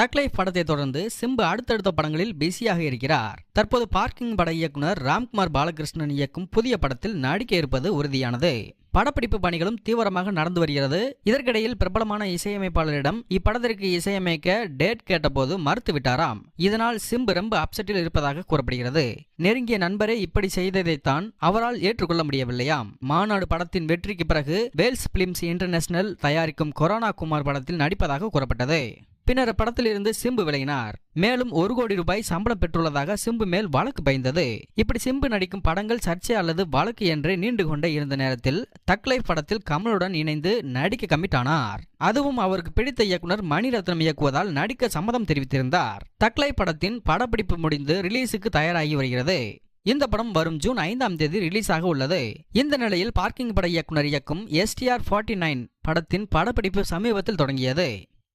Thug Life படத்தை தொடர்ந்து சிம்பு அடுத்தடுத்த படங்களில் பிஸியாக இருக்கிறார். தற்போது பார்க்கிங் பட இயக்குனர் ராம்குமார் பாலகிருஷ்ணன் இயக்கும் புதிய படத்தில் நடிக்க இருப்பது உறுதியானது. படப்பிடிப்பு பணிகளும் தீவிரமாக நடந்து வருகிறது. இதற்கிடையில் பிரபலமான இசையமைப்பாளரிடம் இப்படத்திற்கு இசையமைக்க டேட் கேட்டபோது மறுத்துவிட்டாராம். இதனால் சிம்பு ரொம்ப அப்செட்டில் இருப்பதாக கூறப்படுகிறது. நெருங்கிய நண்பரே இப்படி செய்ததைத்தான் அவரால் ஏற்றுக்கொள்ள முடியவில்லையாம். மாநாடு படத்தின் வெற்றிக்கு பிறகு வேல்ஸ் பிலிம்ஸ் இன்டர்நேஷனல் தயாரிக்கும் கொரோனா குமார் படத்தில் நடிப்பதாக கூறப்பட்டது. பின்னர் படத்திலிருந்து சிம்பு விலகினார். மேலும் ஒரு கோடி ரூபாய் சம்பளம் பெற்றுள்ளதாக சிம்பு மேல் வழக்கு பயந்தது இப்படி சிம்பு நடிக்கும் படங்கள் சர்ச்சை அல்லது வழக்கு என்று நீண்டு கொண்டே இருந்த நேரத்தில் தக்லைஃப் படத்தில் கமலுடன் இணைந்து நடிக்க கமிட் ஆனார் அதுவும் அவருக்கு பிடித்த இயக்குனர் மணிரத்னம் இயக்குவதால் நடிக்க சம்மதம் தெரிவித்திருந்தார். தக்லைஃப் படத்தின் படப்பிடிப்பு முடிந்து ரிலீஸுக்கு தயாராகி வருகிறது. இந்த படம் வரும் ஜூன் ஐந்தாம் தேதி ரிலீஸ் ஆக உள்ளது. இந்த நிலையில் பார்க்கிங் பட இயக்குனர் இயக்கும் எஸ்டிஆர் ஃபார்ட்டி நைன் படத்தின் படப்பிடிப்பு சமீபத்தில் தொடங்கியது.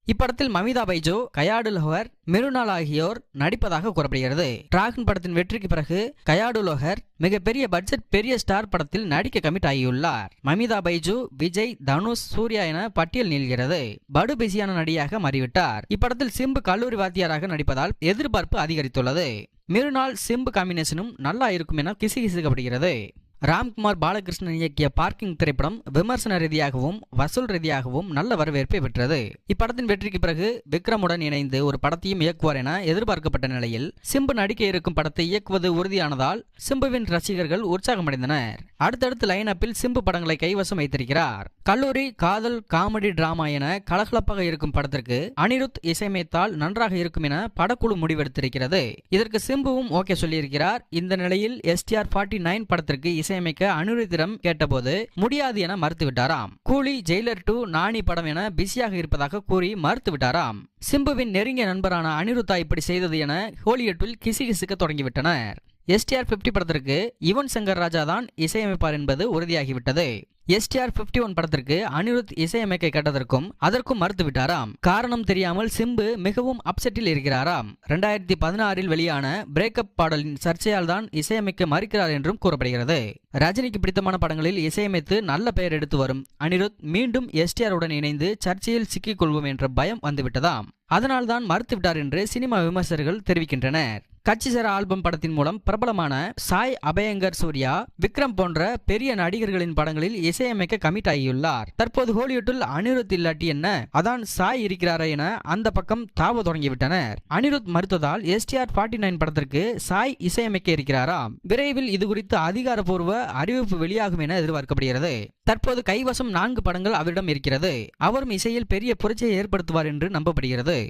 இப்படத்தில் மமிதா பைஜோ கயாடு லோஹர் மிருனால் ஆகியோர் நடிப்பதாக கூறப்படுகிறது. டிராகன் படத்தின் வெற்றிக்கு பிறகு கயாடு லோஹர் மிகப்பெரிய பட்ஜெட் பெரிய ஸ்டார் படத்தில் நடிக்க கமிட் ஆகியுள்ளார். மமிதா பைஜு விஜய் தனுஷ் சூர்யா என பட்டியல் நீள்கிறது. படு பிஸியான நடிகையாக மாறிவிட்டார். இப்படத்தில் சிம்பு கல்லூரி வாத்தியாராக நடிப்பதால் எதிர்பார்ப்பு அதிகரித்துள்ளது. மிருநாள் சிம்பு காம்பினேஷனும் நல்லா இருக்கும் என கிசுகிசுக்கப்படுகிறது. ராம்குமார் பாலகிருஷ்ணன் இயக்கிய பார்க்கிங் திரைப்படம் விமர்சன ரீதியாகவும் வசூல் ரீதியாகவும் நல்ல வரவேற்பை பெற்றது. இப்படத்தின் வெற்றிக்கு பிறகு விக்ரமுடன் இணைந்து ஒரு படத்தையும் இயக்குவார் என எதிர்பார்க்கப்பட்ட நிலையில் சிம்பு நடிக்க இருக்கும் படத்தை இயக்குவது உறுதியானதால் சிம்புவின் ரசிகர்கள் உற்சாகமடைந்தனர். அடுத்தடுத்து லைன் அப்பில் சிம்பு படங்களை கைவசம் வைத்திருக்கிறார். கல்லூரி காதல் காமெடி டிராமா என கலகலப்பாக இருக்கும் படத்திற்கு அனிருத் இசையமைத்தால் நன்றாக இருக்கும் என படக்குழு முடிவெடுத்திருக்கிறது. இதற்கு சிம்புவும் ஓகே சொல்லியிருக்கிறார். இந்த நிலையில் எஸ்டிஆர் ஃபார்ட்டி நைன் படத்திற்கு இசையமைக்க அனுரித்திடம் கேட்டபோது முடியாது என மறுத்துவிட்டாராம். கூலி ஜெயிலர் டூ நாணி படம் என பிஸியாக இருப்பதாக கூறி மறுத்துவிட்டாராம். சிம்புவின் நெருங்கிய நண்பரான அனிருத்தா இப்படி செய்தது என ஹோலிவுட்டில் கிசுகிசுக்க தொடங்கிவிட்டனர். எஸ்டிஆர் பிப்டி படத்திற்கு யுவன் சங்கர் ராஜா தான் இசையமைப்பார் என்பது உறுதியாகிவிட்டது. எஸ்டிஆர் பிப்டி ஒன் படத்திற்கு அனிருத் இசையமைக்க கேட்டதற்கும் அதற்கும் மறுத்துவிட்டாராம். காரணம் தெரியாமல் சிம்பு மிகவும் அப்செட்டில் இருக்கிறாராம். ரெண்டாயிரத்தி பதினாறில் வெளியான பிரேக்கப் பாடலின் சர்ச்சையால் தான் இசையமைக்க மறுக்கிறார் என்றும் கூறப்படுகிறது. ரஜினிக்கு பிடித்தமான படங்களில் இசையமைத்து நல்ல பெயர் எடுத்து வரும் அனிருத் மீண்டும் எஸ்டிஆர் உடன் இணைந்து சர்ச்சையில் சிக்கிக் கொள்வோம் என்ற பயம் வந்துவிட்டதாம். அதனால்தான் மறுத்துவிட்டார் என்று சினிமா விமர்சகர்கள் தெரிவிக்கின்றனர். கட்சி சேர ஆல்பம் படத்தின் மூலம் பிரபலமான சாய் அபயங்கர் சூர்யா விக்ரம் போன்ற பெரிய நடிகர்களின் படங்களில் இசையமைக்க கமிட் ஆகியுள்ளார். தற்போது ஹோலிவுட்டில் அனிருத் இல்லாட்டி என்ன? அதான் சாய் இருக்கிறாரா என அந்த பக்கம் தாவ தொடங்கிவிட்டனர். அனிருத் மறுத்ததால் எஸ்டிஆர் ஃபார்ட்டி நைன் படத்திற்கு சாய் இசையமைக்க இருக்கிறாராம். விரைவில் இது குறித்து அதிகாரப்பூர்வ அறிவிப்பு வெளியாகும் என எதிர்பார்க்கப்படுகிறது. தற்போது கைவசம் நான்கு படங்கள் அவரிடம் இருக்கிறது. அவரும் இசையில் பெரிய புரட்சியை ஏற்படுத்துவார் என்று நம்பப்படுகிறது.